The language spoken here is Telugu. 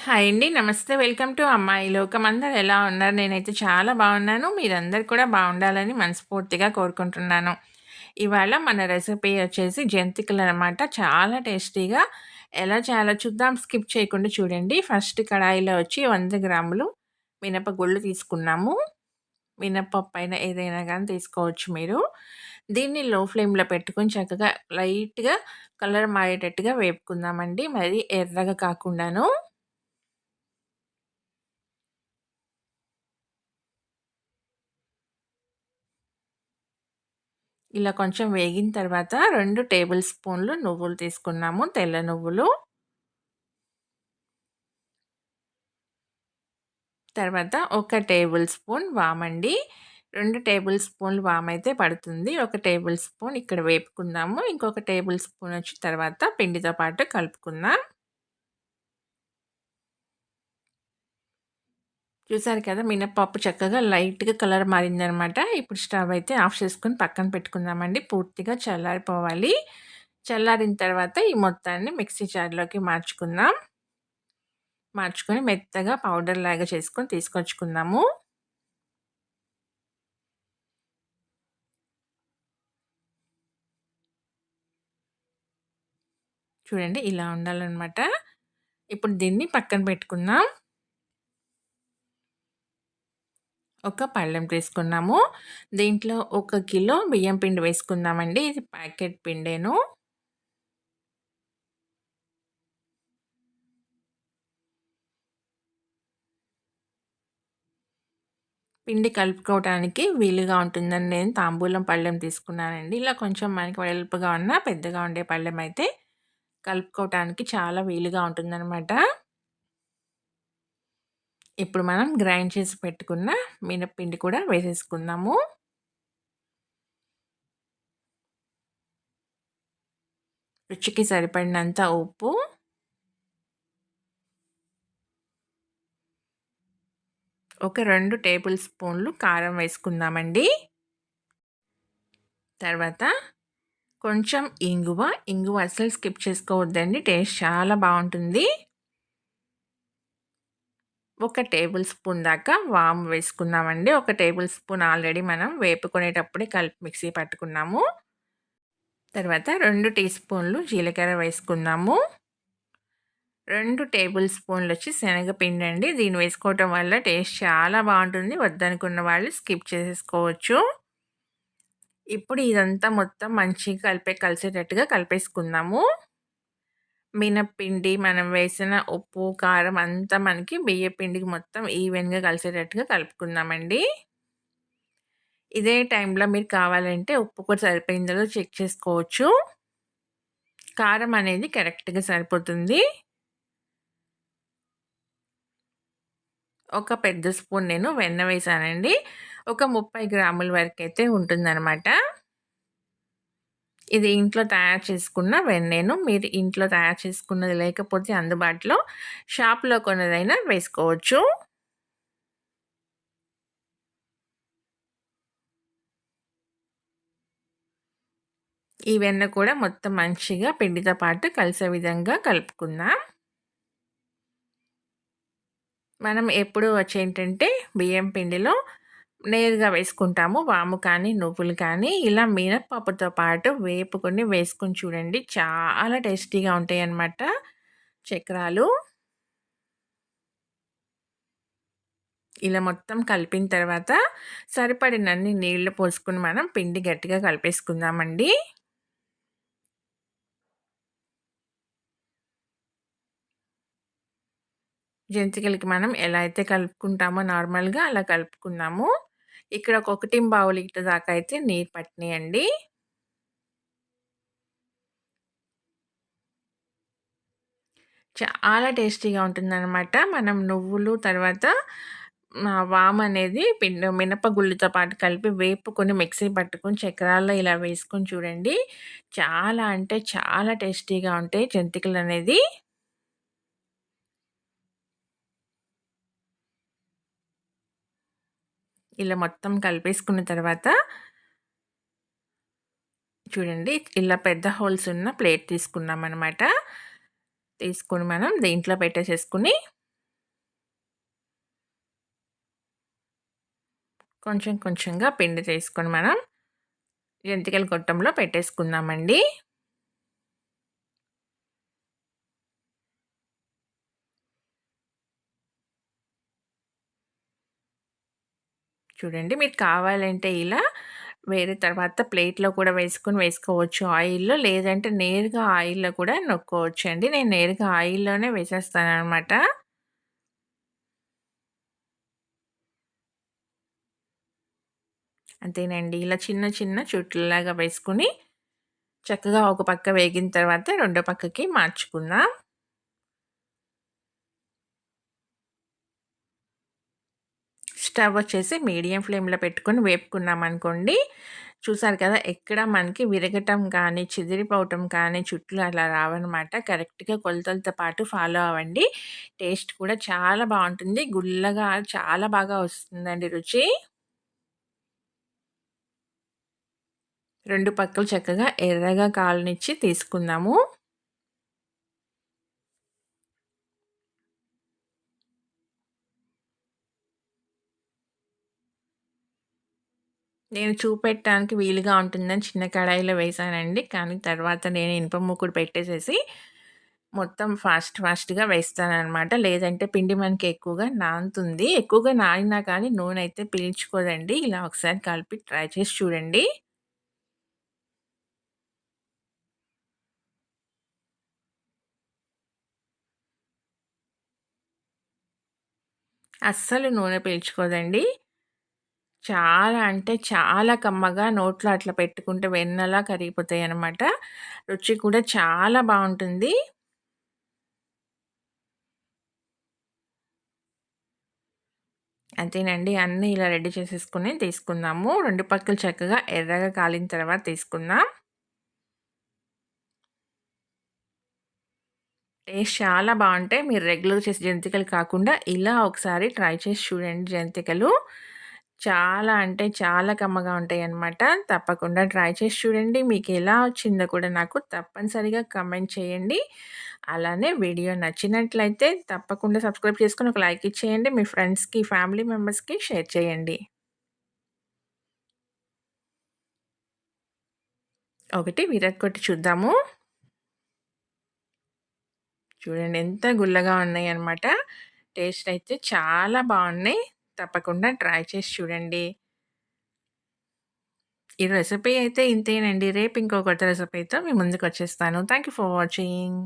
హాయ్ అండి. నమస్తే. వెల్కమ్ టు అమ్మాయి లోకం. అందరు ఎలా ఉన్నారు? నేనైతే చాలా బాగున్నాను. మీరందరూ కూడా బాగుండాలని మనస్ఫూర్తిగా కోరుకుంటున్నాను. ఇవాళ మన రెసిపీ వచ్చేసి జంతికలు అనమాట చాలా టేస్టీగా ఎలా చేయాలో చూద్దాం. స్కిప్ చేయకుండా చూడండి. ఫస్ట్ కడాయిలో వచ్చి వంద గ్రాములు మినపగుళ్ళు తీసుకున్నాము. మినపప్పు అయినా ఏదైనా కానీ తీసుకోవచ్చు మీరు. దీన్ని లో ఫ్లేమ్‌లో పెట్టుకొని చక్కగా లైట్‌గా కలర్ మారేటట్టుగా వేపుకుందామండి. మరి ఎర్రగా కాకుండాను. ఇలా కొంచెం వేగిన తర్వాత రెండు టేబుల్ స్పూన్లు నువ్వులు తీసుకున్నాము. తెల్ల నువ్వులు. తర్వాత ఒక టేబుల్ స్పూన్ వామండి. రెండు టేబుల్ స్పూన్లు వామైతే పడుతుంది. ఒక టేబుల్ స్పూన్ ఇక్కడ వేపుకుందాము. ఇంకొక టేబుల్ స్పూన్ వచ్చి తర్వాత పిండితో పాటు కలుపుకుందాం. చూసారు కదా మినప్పప్పు చక్కగా లైట్‌గా కలర్ మారిందనమాట. ఇప్పుడు స్టవ్ అయితే ఆఫ్ చేసుకుని పక్కన పెట్టుకుందామండి. పూర్తిగా చల్లారిపోవాలి. చల్లారిన తర్వాత ఈ మొత్తాన్ని మిక్సీ జార్‌లోకి మార్చుకుందాం. మార్చుకొని మెత్తగా పౌడర్ లాగా చేసుకొని తీసుకొచ్చుకుందాము. చూడండి ఇలా ఉండాలన్నమాట ఇప్పుడు దీన్ని పక్కన పెట్టుకుందాం. ఒక పళ్ళెం తీసుకున్నాము. దీంట్లో ఒక కిలో బియ్యం పిండి వేసుకుందామండి. ఇది ప్యాకెట్ పిండేను. పిండి కలుపుకోవటానికి వీలుగా ఉంటుందని నేను తాంబూలం పళ్ళెం తీసుకున్నానండి. ఇలా కొంచెం మనకి వెడల్పుగా ఉన్న పెద్దగా ఉండే పళ్ళెం అయితే కలుపుకోవటానికి చాలా వీలుగా ఉంటుందనమాట. ఇప్పుడు మనం గ్రైండ్ చేసి పెట్టుకున్న మినప్పిండి కూడా వేసేసుకుందాము. రుచికి సరిపడినంత ఉప్పు. ఒక రెండు టేబుల్ స్పూన్లు కారం వేసుకుందామండి. తర్వాత కొంచెం ఇంగువ. ఇంగువ అస్సలు స్కిప్ చేసుకోవద్దండి. టేస్ట్ చాలా బాగుంటుంది ఒక టేబుల్ స్పూన్ దాకా వాము వేసుకున్నామండి. ఒక టేబుల్ స్పూన్ ఆల్రెడీ మనం వేపుకునేటప్పుడే కలిపి మిక్సీ పట్టుకున్నాము. తర్వాత రెండు టీ స్పూన్లు జీలకర్ర వేసుకున్నాము రెండు టేబుల్ స్పూన్లు వచ్చి శనగపిండి అండి. దీన్ని వేసుకోవటం వల్ల టేస్ట్ చాలా బాగుంటుంది. వద్దనుకున్న వాళ్ళు స్కిప్ చేసేసుకోవచ్చు. ఇప్పుడు ఇదంతా మొత్తం మంచిగా కలిపే కలిసేటట్టుగా కలిపేసుకుందాము. మినప్పిండి మనం వేసిన ఉప్పు, కారం అంతా మనకి బియ్యపిండికి మొత్తం ఈవెన్‌గా కలిసేటట్టుగా కలుపుకుందామండి. ఇదే టైంలో మీరు కావాలంటే ఉప్పు కూడా సరిపోయిందో చెక్ చేసుకోవచ్చు. కారం అనేది కరెక్ట్‌గా సరిపోతుంది. ఒక పెద్ద స్పూన్ నేను వెన్న వేసానండి ఒక 30 గ్రాముల వరకు అయితే ఉంటుందన్నమాట ఇది ఇంట్లో తయారు చేసుకున్న వెన్నెను. మీరు ఇంట్లో తయారు చేసుకున్నది లేకపోతే అందుబాటులో షాప్‌లో కొన్నదైనా వేసుకోవచ్చు. ఈ వెన్న కూడా మొత్తం మంచిగా పిండితో పాటు కలిసే విధంగా కలుపుకుందాం. మనం ఎప్పుడు వచ్చేంటంటే బియ్యం పిండిలో నేరుగా వేసుకుంటాము. వాము కానీ, నువ్వులు కానీ ఇలా మినప్పప్పుతో పాటు వేపుకొని వేసుకొని చూడండి. చాలా టేస్టీగా ఉంటాయి అన్నమాట చక్రాలు. ఇలా మొత్తం కలిపిన తర్వాత సరిపడినన్ని నీళ్ళు పోసుకుని మనం పిండి గట్టిగా కలిపేసుకుందామండి. జంతికలకి మనం ఎలా అయితే కలుపుకుంటామో నార్మల్‌గా అలా కలుపుకుందాము. ఇక్కడ ఒక 1 లీటర్ దాకా అయితే నీరు పట్టినాయండి. చాలా టేస్టీగా ఉంటుందనమాట. మనం నువ్వులు తర్వాత వామ్ అనేది పిండి మినపగుళ్ళుతో పాటు కలిపి వేపుకొని మిక్సీ పట్టుకొని చక్రాల్లో ఇలా వేసుకొని చూడండి. చాలా అంటే చాలా టేస్టీగా ఉంటాయి జంతికలు అనేది ఇలా మొత్తం కలిపేసుకున్న తర్వాత చూడండి ఇలా పెద్ద హోల్స్ ఉన్న ప్లేట్ తీసుకున్నాం అనమాట తీసుకొని మనం దీంట్లో పెట్టేసేసుకుని కొంచెం కొంచెంగా పిండి తీసుకొని మనం జంతికల గొట్టంలో పెట్టేసుకుందామండి. చూడండి మీరు కావాలంటే ఇలా వేరే తర్వాత ప్లేట్‌లో కూడా వేసుకొని వేసుకోవచ్చు ఆయిల్‌లో. లేదంటే నేరుగా ఆయిల్‌లో కూడా నొక్కోవచ్చండి. నేను నేరుగా ఆయిల్‌లోనే వేసేస్తాను అనమాట అంతేనండి. ఇలా చిన్న చిన్న చుట్లులాగా వేసుకొని చక్కగా ఒక పక్క వేగిన తర్వాత రెండో పక్కకి మార్చుకుందాం. స్టవ్ వచ్చేసి మీడియం ఫ్లేమ్‌లో పెట్టుకొని వేపుకున్నామనుకోండి, చూసారు కదా! ఎక్కడ మనకి విరగటం కానీ, చిదిరిపోవటం కానీ, చుట్లు అలా రావనమాట. కరెక్ట్‌గా కొలతలతో పాటు ఫాలో అవ్వండి. టేస్ట్ కూడా చాలా బాగుంటుంది గుల్లగా చాలా బాగా వస్తుందండి రుచి. రెండు పక్కలు చక్కగా ఎర్రగా కాలనిచ్చి తీసుకుందాము. నేను చూపెట్టడానికి వీలుగా ఉంటుందని చిన్న కడాయిలో వేసానండి కానీ తర్వాత నేను ఇనుప మూకుడు పెట్టేసేసి మొత్తం ఫాస్ట్ ఫాస్ట్‌గా వేస్తానమాట లేదంటే పిండి మనకి ఎక్కువగా నానుతుంది. ఎక్కువగా నానినా కానీ నూనె అయితే పీల్చుకోదండి. ఇలా ఒకసారి కలిపి ట్రై చేసి చూడండి. అస్సలు నూనె పీల్చుకోదండి. చాలా అంటే చాలా కమ్మగా నోట్లో అట్లా పెట్టుకుంటే వెన్నలా కరిగిపోతాయి అన్నమాట రుచి కూడా చాలా బాగుంటుంది అంతేనండి. అన్నీ ఇలా రెడీ చేసేసుకుని తీసుకుందాము. రెండు పక్కలు చక్కగా ఎర్రగా కాలిన తర్వాత తీసుకుందాం. టేస్ట్ చాలా బాగుంటాయి మీరు రెగ్యులర్ చేసే జంతికలు కాకుండా ఇలా ఒకసారి ట్రై చేసి చూడండి జంతికలు. చాలా అంటే చాలా కమ్మగా ఉంటాయన్నమాట. తప్పకుండా ట్రై చేసి చూడండి. మీకు ఎలా వచ్చిందో కూడా నాకు తప్పనిసరిగా కమెంట్ చేయండి. అలానే వీడియో నచ్చినట్లయితే తప్పకుండా సబ్స్క్రైబ్ చేసుకొని ఒక లైక్ ఇచ్చేయండి. మీ ఫ్రెండ్స్‌కి, ఫ్యామిలీ మెంబర్స్‌కి షేర్ చేయండి. ఒకటి విరగ్గొట్టి చూద్దాము. చూడండి ఎంత గుల్లగా ఉన్నాయి అన్నమాట టేస్ట్ అయితే చాలా బాగున్నాయి. తప్పకుండా ట్రై చేసి చూడండి. ఈ రెసిపీ అయితే ఇంతేనండి. రేపు ఇంకో కొత్త రెసిపీతో మీ ముందుకొచ్చేస్తాను. Thank you for watching.